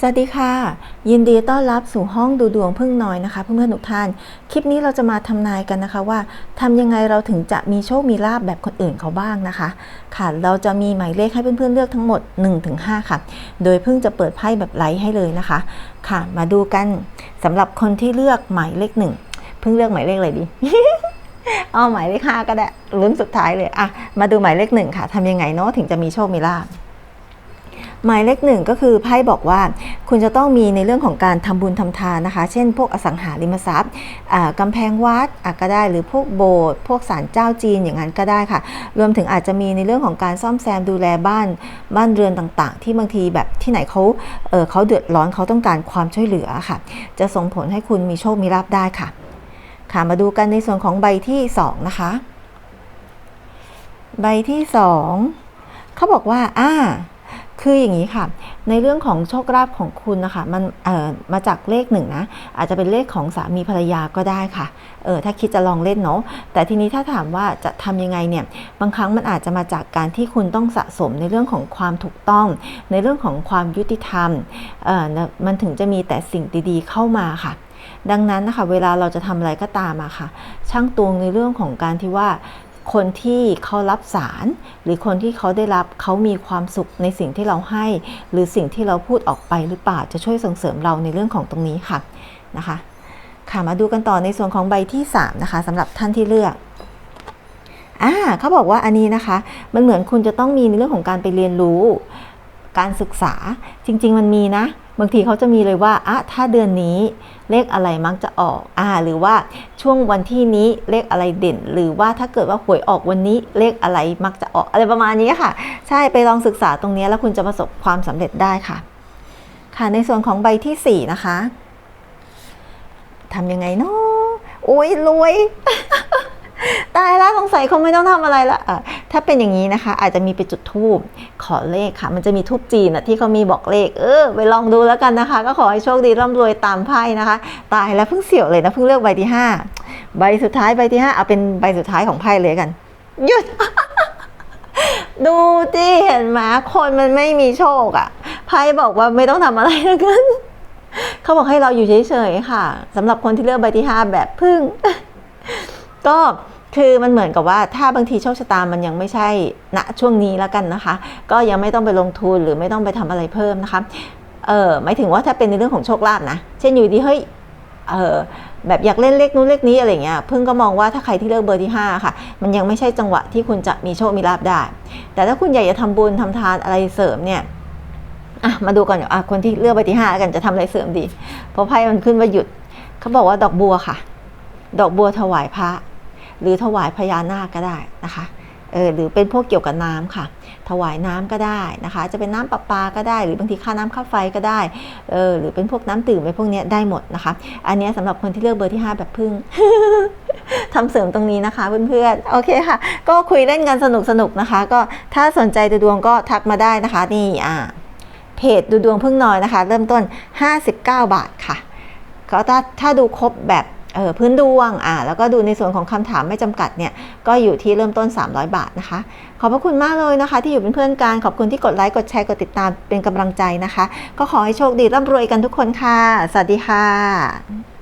สวัสดีค่ะ ยินดีต้อนรับสู่ห้องดูดวงพึ่งน้อยนะคะเพื่อนๆทุกท่าน คลิปนี้เราจะมาทำนายกันนะคะว่าทำยังไงเราถึงจะมีโชคมีลาบแบบคนอื่นเขาบ้างนะคะ ค่ะ เราจะมีหมายเลขให้เพื่อนๆเลือกทั้งหมด 1-5 ค่ะ โดยเพิ่งจะเปิดไพ่แบบไลท์ให้เลยนะคะ ค่ะ มาดูกันสำหรับคนที่เลือกหมายเลขหนึ่งเพิ่งเลือกหมายเลขอะไรดีเอาหมายเลขห้าก็ได้ลุ้นสุดท้ายเลยอะมาดูหมายเลขหนึ่งค่ะทำยังไงเนาะถึงจะมีโชคมีลาบ หมายเลขหนึ่งก็คือไพ่บอกว่าคุณจะต้องมีในเรื่องของการทำบุญทำทานนะคะ เช่น พวกอสังหาริมทรัพย์อ่าแพงวัดก็ได้หรือพวกโบสถ์พวกศาลเจ้าจีนอย่างนั้นก็ได้ค่ะ รวมถึงอาจจะมีในเรื่องของการซ่อมแซมดูแลบ้านบ้านเรือนต่างๆ ที่บางทีแบบที่ไหนเขาเเขาเดือดร้อนเขาต้องการความช่วยเหลือค่ะ จะส่งผลให้คุณมีโชคมีลาภได้ค่ะค่ะมาดูกันในส่วนของใบที่สองนะคะ ใบที่สองเขาบอกว่า อ่า คืออย่างนี้ค่ะ ในเรื่องของโชคลาภของคุณนะคะ มันเอ่อมาจากเลขหนึ่งนะ อาจจะเป็นเลขของสามีภรรยาก็ได้ค่ะ เออถ้าคิดจะลองเล่นเนาะ แต่ทีนี้ถ้าถามว่าจะทำยังไงเนี่ย บางครั้งมันอาจจะมาจากการที่คุณต้องสะสมในเรื่องของความถูกต้อง ในเรื่องของความยุติธรรม เอ่อ มันถึงจะมีแต่สิ่งดีๆเข้ามาค่ะดังนั้นนะคะเวลาเราจะทำอะไรก็ตามอะค่ะ ช่างตวงในเรื่องของการที่ว่า คนที่เขารับสาร หรือคนที่เขาได้รับเขามีความสุขในสิ่งที่เราให้ หรือสิ่งที่เราพูดออกไปหรือเปล่าจะช่วยส่งเสริมเราในเรื่องของตรงนี้ค่ะนะคะ ค่ะมาดูกันต่อในส่วนของใบที่ 3 นะคะสำหรับท่านที่เลือกอ่าเขาบอกว่าอันนี้นะคะ มันเหมือนคุณจะต้องมีในเรื่องของการไปเรียนรู้ การศึกษาจริง ๆ มันมีนะ บางทีเขาจะมีเลยว่าอะถ้าเดือนนี้เลขอะไรมักจะออกอ่าหรือว่าช่วงวันที่นี้เลขอะไรเด่น หรือว่าถ้าเกิดว่าหวยออกวันนี้เลขอะไรมักจะออกอะไรประมาณนี้ค่ะ ใช่ไปลองศึกษาตรงนี้แล้วคุณจะประสบความสำเร็จได้ค่ะ ค่ะในส่วนของใบที่ 4 นะคะทำยังไงเนาะโอ้ยรวยตายแล้วสงสัยคงไม่ต้องทำอะไรละอะ ถ้าเป็นอย่างนี้นะคะ อาจจะมีไปจุดทูบขอเลขค่ะ มันจะมีทูบจีนอะที่เขามีบอกเลข เออไปลองดูแล้วกันนะคะ ก็ขอให้โชคดีร่ำรวยตามไพ่นะคะ ตายแล้วเพิ่งเสี่ยวเลยนะเพิ่งเลือกใบที่ห้าใบสุดท้ายใบที่ห้าเอาเป็นใบสุดท้ายของไพ่เลยกันหยุดดูที่เห็นไหมคนมันไม่มีโชคอะไพ่บอกว่าไม่ต้องทำอะไรแล้วกันเขาบอกให้เราอยู่เฉยๆค่ะสำหรับคนที่เลือกใบที่ห้าแบบพึ่ง ก็ คือมันเหมือนกับว่าถ้าบางทีโชคชะตามันยังไม่ใช่ณช่วงนี้แล้วกันนะคะ ก็ยังไม่ต้องไปลงทุนหรือไม่ต้องไปทำอะไรเพิ่มนะคะเออหมายถึงว่าถ้าเป็นในเรื่องของโชคลาภนะ เช่นอยู่ดีเฮ้ยเออแบบอยากเล่นเลขนู้นเลขนี้อะไรเงี้ยเพิ่งก็มองว่าถ้าใครที่เลือกเบอร์ที่ 5 ค่ะ มันยังไม่ใช่จังหวะที่คุณจะมีโชคมีลาภได้ แต่ถ้าคุณอยากจะทำบุญทำทานอะไรเสริมเนี่ยอะมาดูก่อนอะคนที่เลือกเบอร์ที่5กันจะทำอะไรเสริมดีเพราะไพ่มันขึ้นว่าหยุดเขาบอกว่าดอกบัวค่ะ ดอกบัวถวายพระ หรือถวายพญานาคก็ได้นะคะเออหรือเป็นพวกเกี่ยวกับน้ำค่ะ ถวายน้ำก็ได้นะคะ จะเป็นน้ำประปาก็ได้ หรือบางทีค่าน้ำค่าไฟก็ได้เออหรือเป็นพวกน้ำดื่มไปพวกนี้ได้หมดนะคะ อันนี้ยสำหรับคนที่เลือกเบอร์ที่ 5 แบบพึ่งทำเสริมตรงนี้นะคะเพื่อนๆโอเคค่ะ ก็คุยเล่นกันสนุกๆนะคะ ก็ถ้าสนใจดูดวงก็ทักมาได้นะคะ นี่อ่าเพจดูดวงพึ่งน้อยนะคะ เริ่มต้น 59 บาทค่ะก็ถ้าถ้าดูครบแบบ พื้นดวงอ่าแล้วก็ดูในส่วนของคำถามไม่จำกัดเนี่ยก็อยู่ที่เริ่มต้น 300 บาทนะคะ ขอบพระคุณมากเลยนะคะ ที่อยู่เป็นเพื่อนกันขอบคุณที่กดไลค์กดแชร์กดติดตามเป็นกำลังใจนะคะ ก็ขอให้โชคดีร่ำรวยกันทุกคนค่ะ สวัสดีค่ะ